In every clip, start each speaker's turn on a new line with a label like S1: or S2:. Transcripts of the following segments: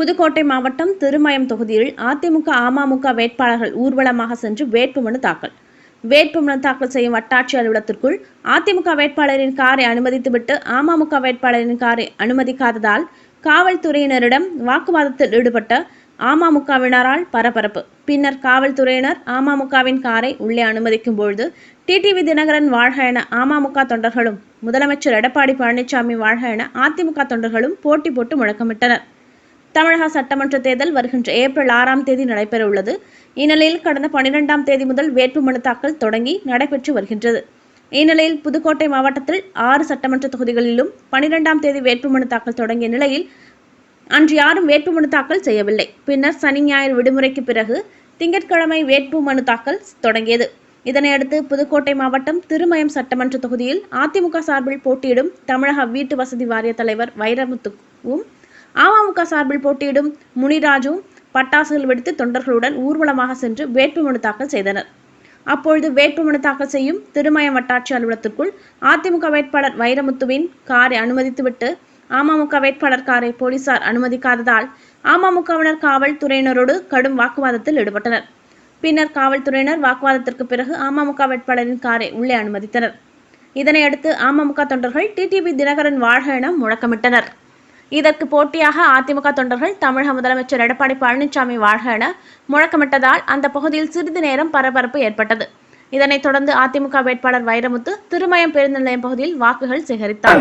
S1: புதுக்கோட்டை மாவட்டம் திருமயம் தொகுதியில் அதிமுக அமமுக வேட்பாளர்கள் ஊர்வலமாக சென்று வேட்புமனு தாக்கல். வேட்புமனு தாக்கல் செய்யும் வட்டாட்சி அலுவலகத்திற்குள் அதிமுக வேட்பாளரின் காரை அனுமதித்துவிட்டு அமமுக வேட்பாளரின் காரை அனுமதிக்காததால் காவல்துறையினரிடம் வாக்குவாதத்தில் ஈடுபட்ட அமமுகவினரால் பரபரப்பு. பின்னர் காவல்துறையினர் அமமுகவின் காரை உள்ளே அனுமதிக்கும் பொழுது டிடிவி தினகரன் வாழ்க என அமமுக தொண்டர்களும் முதலமைச்சர் எடப்பாடி பழனிசாமி வாழ்க என அதிமுக தொண்டர்களும் போட்டி போட்டு முழக்கமிட்டனர். தமிழக சட்டமன்ற தேர்தல் வருகின்ற ஏப்ரல் ஆறாம் தேதி நடைபெற உள்ளது இந்நிலையில் கடந்த பனிரெண்டாம் தேதி முதல் வேட்புமனு தாக்கல் தொடங்கி நடைபெற்று வருகின்றது. இந்நிலையில் புதுக்கோட்டை மாவட்டத்தில் ஆறு சட்டமன்ற தொகுதிகளிலும் பனிரெண்டாம் தேதி வேட்புமனு தாக்கல் தொடங்கிய நிலையில் அன்று யாரும் வேட்புமனு தாக்கல் செய்யவில்லை. பின்னர் சனி ஞாயிறு விடுமுறைக்கு பிறகு திங்கட்கிழமை வேட்புமனு தாக்கல் தொடங்கியது. இதனையடுத்து புதுக்கோட்டை மாவட்டம் திருமயம் சட்டமன்ற தொகுதியில் அதிமுக சார்பில் போட்டியிடும் தமிழக வீட்டு வசதி வாரிய தலைவர் வைரமுத்துவும் அமமுக சார்பில் போட்டியிடும் முனிராஜும் பட்டாசுகள் வெடித்து தொண்டர்களுடன் ஊர்வலமாக சென்று வேட்புமனு தாக்கல் செய்தனர். அப்பொழுது வேட்புமனு தாக்கல் செய்யும் திருமயம் வட்டாட்சி அலுவலகத்திற்குள் அதிமுக வேட்பாளர் வைரமுத்துவின் காரை அனுமதித்துவிட்டு அமமுக வேட்பாளர் காரை போலீசார் அனுமதிக்காததால் அமமுகவினர் காவல்துறையினரோடு கடும் வாக்குவாதத்தில் ஈடுபட்டனர். பின்னர் காவல்துறையினர் வாக்குவாதத்திற்கு பிறகு அமமுக வேட்பாளரின் காரை உள்ளே அனுமதித்தனர். இதனையடுத்து அமமுக தொண்டர்கள் டிடிவி தினகரன் வாழ்க என முழக்கமிட்டனர். இதற்கு போட்டியாக அதிமுக தொண்டர்கள் தமிழக முதலமைச்சர் எடப்பாடி பழனிசாமி வாழ்க என முழக்கமிட்டதால் அந்த பகுதியில் சிறிது நேரம் பரபரப்பு ஏற்பட்டது. இதனைத் தொடர்ந்து அதிமுக வேட்பாளர் வைரமுத்து திருமயம் பேருந்து நிலையம் பகுதியில் வாக்குகள் சேகரித்தார்.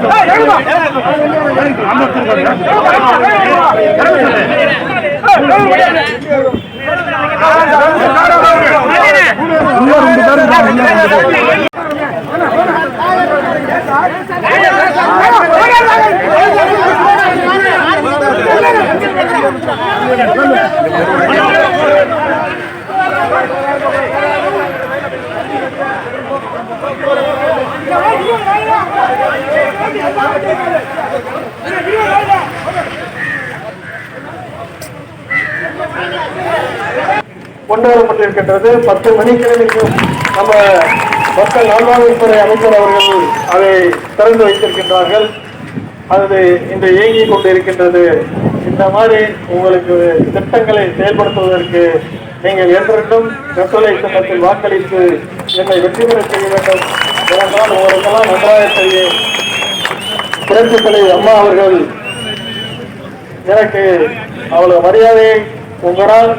S2: கொண்டு வரப்பட்டிருக்கின்றது பத்து மணிக்கிழமைக்கும் நம்ம மக்கள் நல்வாழ்வுத்துறை அமைச்சர் அவர்கள் அதை திறந்து வைத்திருக்கின்றார்கள். அது இன்று இயங்கிக் கொண்டிருக்கின்றது. இந்த மாதிரி உங்களுக்கு திட்டங்களை செயல்படுத்துவதற்கு நீங்கள் என்றென்றும் வெப்பலை சின்னத்தில் வாக்களித்து என்னை வெற்றி பெற செய்ய வேண்டும். ஏனென்றால் உங்களுக்கெல்லாம் நன்றாக செய்ய புரட்சித்தலை அம்மா அவர்கள் எனக்கு அவ்வளவு மரியாதையை உங்களால்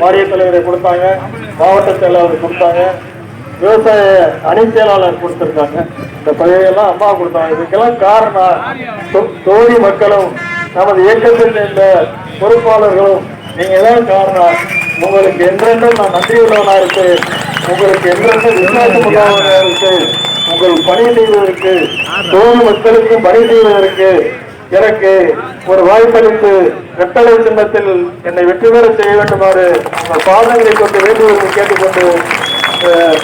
S2: வாரிய தலைவரை கொடுத்தாங்க மாவட்ட செயலாளர் கொடுத்தாங்க விவசாய அணி செயலாளர் கொடுத்துருக்காங்க. இந்த பதவியெல்லாம் அம்மா கொடுத்தாங்க. இதுக்கெல்லாம் காரணம் தொகுதி மக்களும் நமது இயக்கத்தில் சேர்ந்த பொறுப்பாளர்களும் நீங்க தான் காரணம். உங்களுக்கு என்றென்றும் நான் நன்றியுள்ளவனா இருக்கு உங்களுக்கு என்றென்றும் விசுவாசம் உள்ளவனா இருக்கு உங்கள் பணி செய்வதற்கு தோழி மக்களுக்கு பணி செய்வதற்கு எனக்கு ஒரு வாய்ப்பளித்து வெட்டளை சின்னத்தில் என்னை வெற்றி பெற செய்ய வேண்டுமாறு உங்கள் பாதங்களை கொண்டு வேண்டுகோள் கேட்டுக்கொண்டு அஹ்,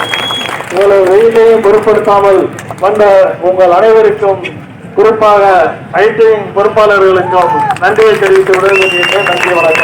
S2: உங்களது வெயிலையும் பொருட்படுத்தாமல் வந்த உங்கள் அனைவருக்கும் குறிப்பாக ஐடிஐ பொறுப்பாளர்களுக்கும் நன்றியை தெரிவித்து விடுகின்றேன் நன்றி வணக்கம்.